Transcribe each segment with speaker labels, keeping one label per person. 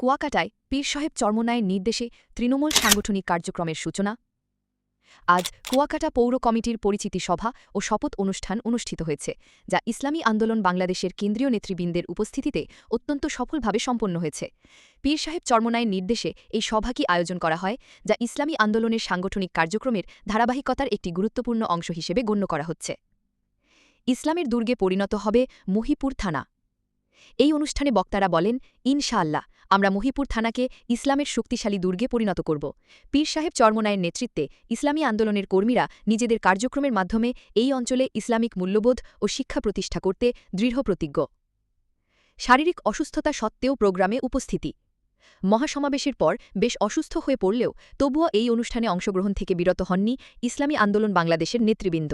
Speaker 1: কুয়াকাটায় পীর সাহেব চর্মনায়ের নির্দেশে তৃণমূল সাংগঠনিক কার্যক্রমের সূচনা। আজ কুয়াকাটা পৌর কমিটির পরিচিতি সভা ও শপথ অনুষ্ঠান অনুষ্ঠিত হয়েছে, যা ইসলামী আন্দোলন বাংলাদেশের কেন্দ্রীয় নেতৃবৃন্দের উপস্থিতিতে অত্যন্ত সফলভাবে সম্পন্ন হয়েছে। পীর সাহেব চর্মনায়ের নির্দেশে এই সভাকি আয়োজন করা হয়, যা ইসলামী আন্দোলনের সাংগঠনিক কার্যক্রমের ধারাবাহিকতার একটি গুরুত্বপূর্ণ অংশ হিসেবে গণ্য করা হচ্ছে। ইসলামের দুর্গে পরিণত হবে মহিপুর থানা। এই অনুষ্ঠানে বক্তারা বলেন, ইনশাআল্লাহ আমরা মহিপুর থানাকে ইসলামের শক্তিশালী দুর্গে পরিণত করব। পীর সাহেব চর্মনায়ের নেতৃত্বে ইসলামী আন্দোলনের কর্মীরা নিজেদের কার্যক্রমের মাধ্যমে এই অঞ্চলে ইসলামিক মূল্যবোধ ও শিক্ষা প্রতিষ্ঠা করতে দৃঢ় প্রতিজ্ঞ। শারীরিক অসুস্থতা সত্ত্বেও প্রোগ্রামে উপস্থিতি। মহাসমাবেশের পর বেশ অসুস্থ হয়ে পড়লেও তবুও এই অনুষ্ঠানে অংশগ্রহণ থেকে বিরত হননি ইসলামী আন্দোলন বাংলাদেশের নেতৃবৃন্দ।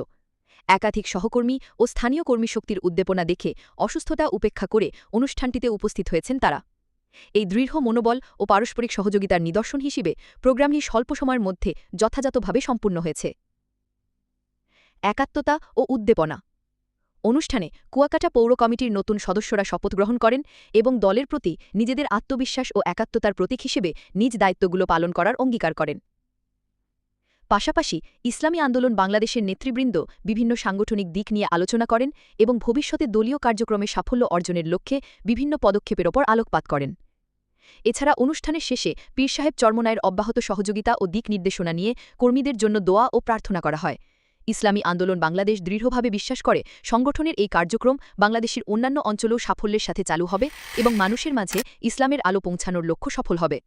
Speaker 1: একাধিক সহকর্মী ও স্থানীয় কর্মীশক্তির উদ্দীপনা দেখে অসুস্থতা উপেক্ষা করে অনুষ্ঠানটিতে উপস্থিত হয়েছেন তারা। এই দৃঢ় মনোবল ও পারস্পরিক সহযোগিতার নিদর্শন হিসেবে প্রোগ্রামটি স্বল্প সময়ের মধ্যে যথাযথভাবে সম্পূর্ণ হয়েছে। একাত্মতা ও উদ্দীপনা অনুষ্ঠানে কুয়াকাটা পৌর কমিটির নতুন সদস্যরা শপথ গ্রহণ করেন এবং দলের প্রতি নিজেদের আত্মবিশ্বাস ও একাত্মতার প্রতীক হিসেবে নিজ দায়িত্বগুলো পালন করার অঙ্গীকার করেন। পাশাপাশি ইসলামী আন্দোলন বাংলাদেশের নেতৃবৃন্দ বিভিন্ন সাংগঠনিক দিক নিয়ে আলোচনা করেন এবং ভবিষ্যতে দলীয় কার্যক্রমে সাফল্য অর্জনের লক্ষ্যে বিভিন্ন পদক্ষেপের ওপর আলোকপাত করেন। এছাড়া অনুষ্ঠানের শেষে পীর সাহেব চর্মনায়ের অব্যাহত সহযোগিতা ও দিক নির্দেশনা নিয়ে কর্মীদের জন্য দোয়া ও প্রার্থনা করা হয়। ইসলামী আন্দোলন বাংলাদেশ দৃঢ়ভাবে বিশ্বাস করে, সংগঠনের এই কার্যক্রম বাংলাদেশের অন্যান্য অঞ্চলেও সাফল্যের সাথে চালু হবে এবং মানুষের মাঝে ইসলামের আলো পৌঁছানোর লক্ষ্য সফল হবে।